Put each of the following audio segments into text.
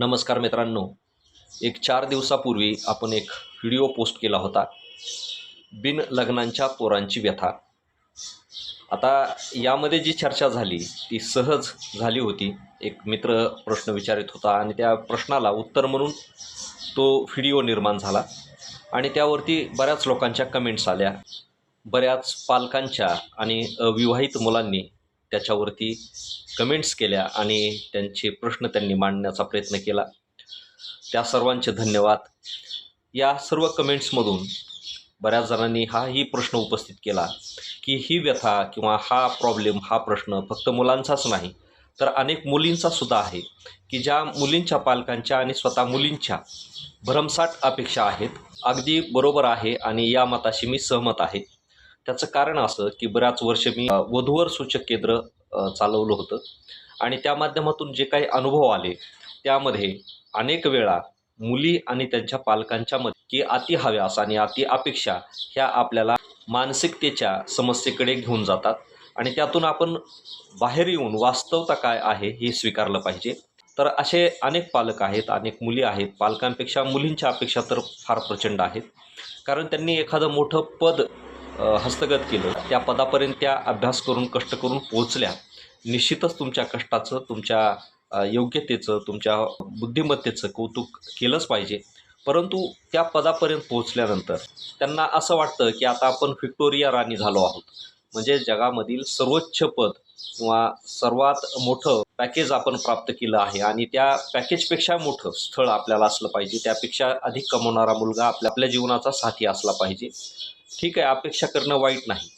नमस्कार मित्रांनो. एक चार दिवसापूर्वी आपण एक व्हिडिओ पोस्ट केला होता. बिन लग्नांच्या पोरांची व्यथा. आता यामध्ये जी चर्चा झाली ती सहज झाली होती. एक मित्र प्रश्न विचारित होता आणि त्या प्रश्नाला उत्तर म्हणून तो व्हिडिओ निर्माण झाला आणि त्यावरती बऱ्याच लोकांच्या कमेंट्स आल्या. बऱ्याच पालकांच्या आणि अविवाहित मुलांनी त्याच्यावरती कमेंट्स केल्या आणि त्यांचे प्रश्न त्यांनी मांडण्याचा प्रयत्न केला. त्या सर्वांचे धन्यवाद. या सर्व कमेंट्समधून बऱ्याच जणांनी हाही प्रश्न उपस्थित केला की ही व्यथा किंवा हा प्रॉब्लेम हा प्रश्न फक्त मुलांचाच नाही तर अनेक मुलींचा सुद्धा आहे की ज्या मुलींच्या पालकांच्या आणि स्वतः मुलींच्या भरमसाठ अपेक्षा आहेत अगदी बरोबर आहे आणि या मताशी मी सहमत आहे. त्याचं कारण असं की बऱ्याच वर्ष मी वधूवर सूचक केंद्र चालवलं होतं. आणि त्या माध्यमातून जे काही अनुभव आले त्यामध्ये अनेक वेळा मुली आणि त्यांच्या पालकांच्या मध्ये की अति हव्यास आणि अति अपेक्षा ह्या आपल्याला मानसिकतेच्या समस्येकडे घेऊन जातात. आणि त्यातून आपण बाहेर येऊन वास्तवता काय आहे हे स्वीकारलं पाहिजे. तर असे अनेक पालक आहेत अनेक मुली आहेत. पालकांपेक्षा मुलींच्या अपेक्षा तर फार प्रचंड आहेत. कारण त्यांनी एखादं मोठं पद हस्तगत केलं. त्या पदापर्यंत त्या अभ्यास करून कष्ट करून पोहोचल्या. निश्चितच तुमच्या कष्टाचं तुमच्या योग्यतेचं तुमच्या बुद्धिमत्तेचं कौतुक केलंच पाहिजे. परंतु त्या पदापर्यंत पोहोचल्यानंतर त्यांना असं वाटतं की आता आपण व्हिक्टोरिया राणी झालो आहोत. म्हणजे जगामधील सर्वोच्च पद किंवा सर्वात मोठं पॅकेज आपण प्राप्त केलं आहे आणि त्या पॅकेजपेक्षा मोठं स्थळ आपल्याला असलं पाहिजे. त्यापेक्षा अधिक कमवणारा मुलगा आपल्या आपल्या जीवनाचा साथी असला पाहिजे. ठीक आहे अपेक्षा करणं वाईट नाही.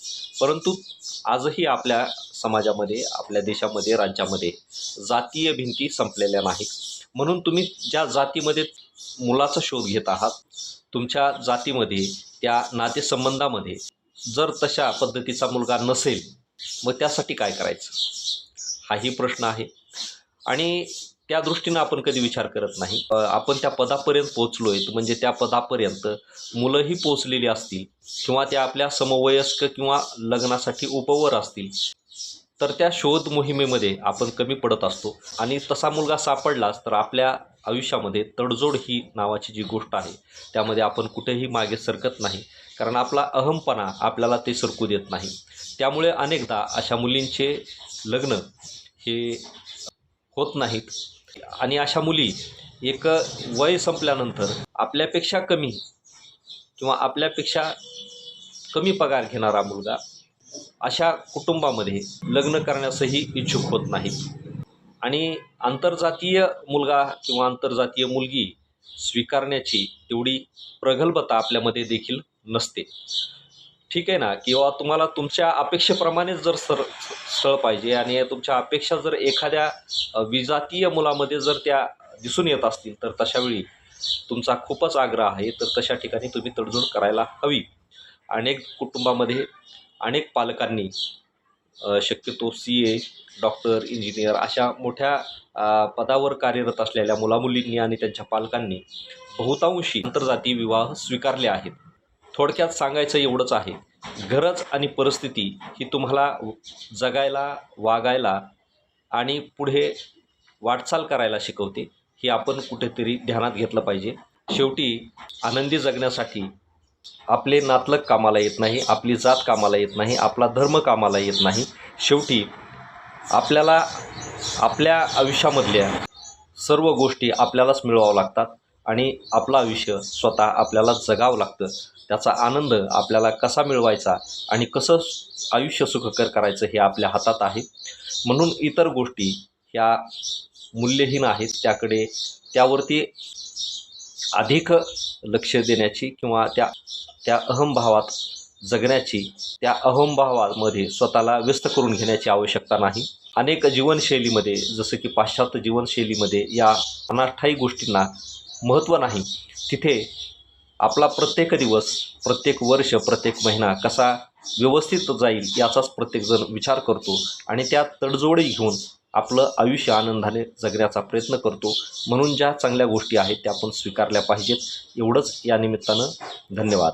परंतु आजही आपल्या समाजामध्ये आपल्या देशामध्ये राज्यामध्ये जातीय भिंती संपलेल्या नाहीत. म्हणून तुम्ही ज्या जातीमध्ये मुलाचा शोध घेत आहात तुमच्या जातीमध्ये त्या नातेसंबंधामध्ये जर तशा पद्धतीचा मुलगा नसेल मग त्यासाठी काय करायचं? हाही प्रश्न आहे. आणि त्या दृष्टीनं आपण कधी विचार करत नाही. आपण त्या पदापर्यंत पोचलोय म्हणजे त्या पदापर्यंत मुलंही पोचलेली असतील किंवा त्या आपल्या समवयस्क किंवा लग्नासाठी उपवर असतील तर त्या शोध मोहिमेमध्ये आपण कमी पडत असतो. आणि तसा मुलगा सापडलाच तर आपल्या आयुष्यामध्ये तडजोड ही नावाची जी गोष्ट आहे त्यामध्ये आपण कुठेही मागे सरकत नाही. कारण आपला अहमपणा आपल्याला ते सरकू देत नाही. त्यामुळे अनेकदा अशा मुलींचे लग्न हे होत नाहीत. आणि अशा मुली एक वय संपल्यानंतर आपल्यापेक्षा कमी किंवा आपल्यापेक्षा कमी पगार घेणारा मुलगा अशा कुटुंबामध्ये लग्न करण्यासही इच्छुक होत नाहीत. आणि आंतरजातीय मुलगा किंवा आंतरजातीय मुलगी स्वीकारण्याची तेवढी प्रगल्भता आपल्यामध्ये देखील नसते. ठीक आहे ना? किंवा तुम्हाला तुमच्या अपेक्षेप्रमाणेच जर सर स्थळ पाहिजे आणि तुमच्या अपेक्षा जर एखाद्या विजातीय मुलामध्ये जर त्या दिसून येत असतील तर तशावेळी तुमचा खूपच आग्रह आहे तर तशा ठिकाणी तुम्ही तडजोड करायला हवी. अनेक कुटुंबामध्ये अनेक पालकांनी शक्यतो सी ए डॉक्टर इंजिनियर अशा मोठ्या पदावर कार्यरत असलेल्या मुलामुलींनी आणि त्यांच्या पालकांनी बहुतांशी आंतरजातीय विवाह स्वीकारले आहेत. थोडक्यात सांगायचं एवढंच आहे. गरज आणि परिस्थिती ही तुम्हाला जगायला वागायला आणि पुढे वाटचाल करायला शिकवते. हे आपण कुठेतरी ध्यानात घेतलं पाहिजे. शेवटी आनंदी जगण्यासाठी आपले नातलग कामाला येत नाही आपली जात कामाला येत नाही आपला धर्म कामाला येत नाही. शेवटी आपल्याला आपल्या आयुष्यामधल्या सर्व गोष्टी आपल्यालाच मिळवावं लागतात. आणि आपलं आयुष्य स्वतः आपल्याला जगावं लागतं. त्याचा आनंद आपल्याला कसा मिळवायचा आणि कसं आयुष्य सुखकर करायचं हे आपल्या हातात आहे. म्हणून इतर गोष्टी ह्या मूल्यहीन आहेत. त्याकडे त्यावरती अधिक लक्ष देण्याची किंवा त्या त्या अहमभावात जगण्याची त्या अहमभावामध्ये स्वतःला व्यस्त करून घेण्याची आवश्यकता नाही. अनेक जीवनशैलीमध्ये जसं की पाश्चात्य जीवनशैलीमध्ये या अनाठाई गोष्टींना महत्त्व नाही. तिथे आपला प्रत्येक दिवस प्रत्येक वर्ष प्रत्येक महिना कसा व्यवस्थित जाईल याचाच प्रत्येकजण विचार करतो आणि त्या तडजोडी घेऊन आपलं आयुष्य आनंदाने जगण्याचा प्रयत्न करतो. म्हणून ज्या चांगल्या गोष्टी आहेत त्या आपण स्वीकारल्या पाहिजेत. एवढंच या निमित्तानं धन्यवाद.